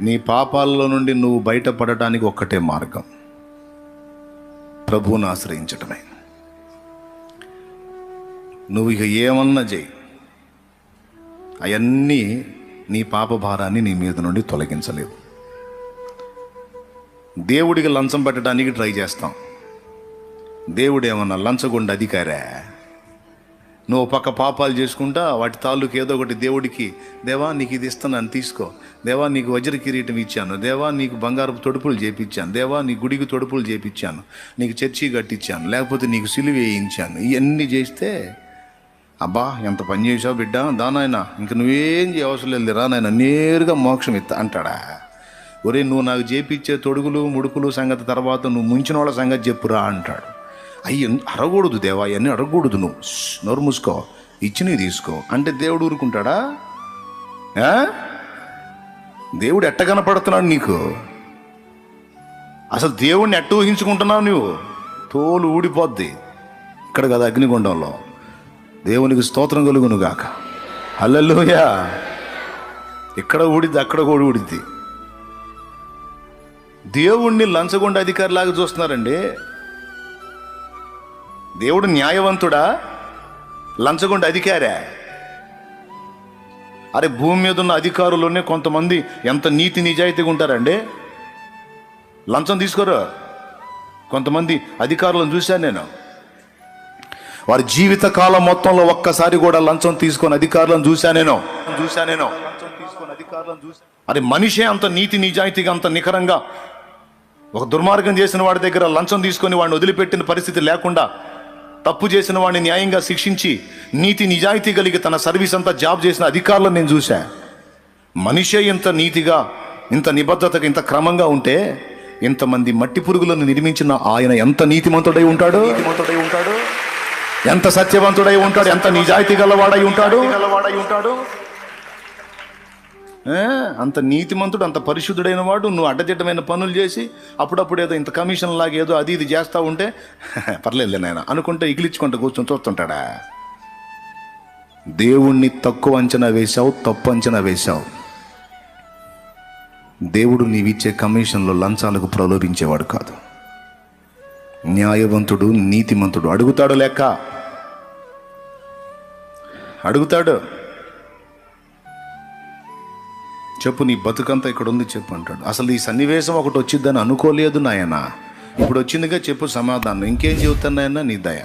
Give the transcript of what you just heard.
నీ పాపాల్లో నుండి నువ్వు బయటపడటానికి ఒక్కటే మార్గం. ప్రభువును ఆశ్రయించటమే. నువ్వు ఇక ఏమన్నా చేయి. అవన్నీ నీ పాప భారాన్ని నీ మీద నుండి తొలగించలేవు. దేవుడికి లంచం పెట్టడానికి ట్రై చేస్తాం. దేవుడు ఏమన్నా లంచగొండ అధికారా? నువ్వు పక్క పాపాలు చేసుకుంటా వాటి తాలూకు ఏదో ఒకటి దేవుడికి దేవా నీకు ఇది ఇస్తున్నాను తీసుకో. దేవా నీకు వజ్ర కిరీటం ఇచ్చాను. దేవా నీకు బంగారపు తొడుపులు చేపించాను దేవా నీ గుడికి తొడుపులు చేపించాను నీకు చర్చి కట్టించాను లేకపోతే నీకు సిలువ వేయించాను. ఇవన్నీ చేస్తే అబ్బా ఎంత పని చేసావు బిడ్డ దానాయన ఇంక నువ్వేం చేయవసరం లేదు రానాయన నేరుగా మోక్షం ఇస్తా అంటాడా. ఒరే నువ్వు నాకు చేపిచ్చే తొడుగులు ముడుకులు సంగతి తర్వాత నువ్వు ముంచిన వాళ్ళ సంగతి చెప్పురా అంటాడు. అయ్యి అడగకూడదు దేవా అవన్నీ అడగకూడదు నువ్వు. నోరు మూసుకో ఇచ్చినవి తీసుకో. అంటే దేవుడు ఊరుకుంటాడా? ఆ? దేవుడు ఎట్ట కనపడుతున్నాడు నీకు? అసలు దేవుణ్ణి ఎట్ట ఊహించుకుంటున్నావు నువ్వు? తోలు ఊడిపోద్ది ఇక్కడ కదా అగ్నిగుండంలో. దేవునికి స్తోత్రం కలుగును గాక అల్లల్లోయా ఇక్కడ ఊడిద్ది అక్కడ కూడా ఊడిద్ది. దేవుణ్ణి లంచగొండ అధికారిలాగా చూస్తున్నారండి. దేవుడు న్యాయవంతుడా? లంచగొండ అధికారా? అరే భూమి మీద ఉన్న అధికారులునే కొంతమంది ఎంత నీతి నిజాయితీగా ఉంటారండి? లంచం తీసుకోరు? కొంతమంది అధికారులను చూశాను నేను. వారి జీవిత కాలం మొత్తంలో ఒక్కసారి కూడా లంచం తీసుకొని అధికారులను చూశా నేను. చూశా నేను. అరే మనిషే అంత నీతి నిజాయితీగా అంత నికరంగా ఒక దుర్మార్గం చేసిన వాడి దగ్గర లంచం తీసుకొని వాడిని వదిలిపెట్టిన పరిస్థితి లేకుండా తప్పు చేసిన వాడిని న్యాయంగా శిక్షించి నీతి నిజాయితీ కలిగి తన సర్వీస్ అంతా జాబ్ చేసిన అధికారులను నేను చూశా. మనిషే ఇంత నీతిగా ఇంత నిబద్ధతగా ఇంత క్రమంగా ఉంటే ఇంతమంది మట్టి పురుగులను నిర్మించిన ఆయన ఎంత నీతిమంతుడై ఉంటాడు? నీతిమంతుడై ఉంటాడు ఎంత సత్యవంతుడై ఉంటాడు? ఎంత నిజాయితీ గలవాడై ఉంటాడు గలవాడై ఉంటాడు? అంత నీతిమంతుడు అంత పరిశుద్ధుడైన వాడు నువ్వు అడ్డదిడ్డమైన పనులు చేసి అప్పుడప్పుడు ఏదో ఇంత కమిషన్ లాగా ఏదో అది ఇది చేస్తూ ఉంటే పర్లేదులే నాయన అనుకుంటే ఇగిలించుకుంటూ కూర్చొని చూస్తుంటాడా? దేవుణ్ణి తక్కువ అంచనా వేశావు తప్పు అంచనా వేశావు. దేవుడు నీవిచ్చే కమిషన్లో లంచాలకు ప్రలోభించేవాడు కాదు. న్యాయవంతుడు నీతిమంతుడు అడుగుతాడు లెక్క. అడుగుతాడు. చెప్పు నీ బతుకంతా ఇక్కడ ఉంది చెప్పు అంటాడు. అసలు ఈ సన్నివేశం ఒకటి వచ్చిద్దని అనుకోలేదు నాయన. ఇప్పుడు వచ్చిందిగా చెప్పు సమాధానం. ఇంకేం చెబుతాను నాయన? నీ దయ.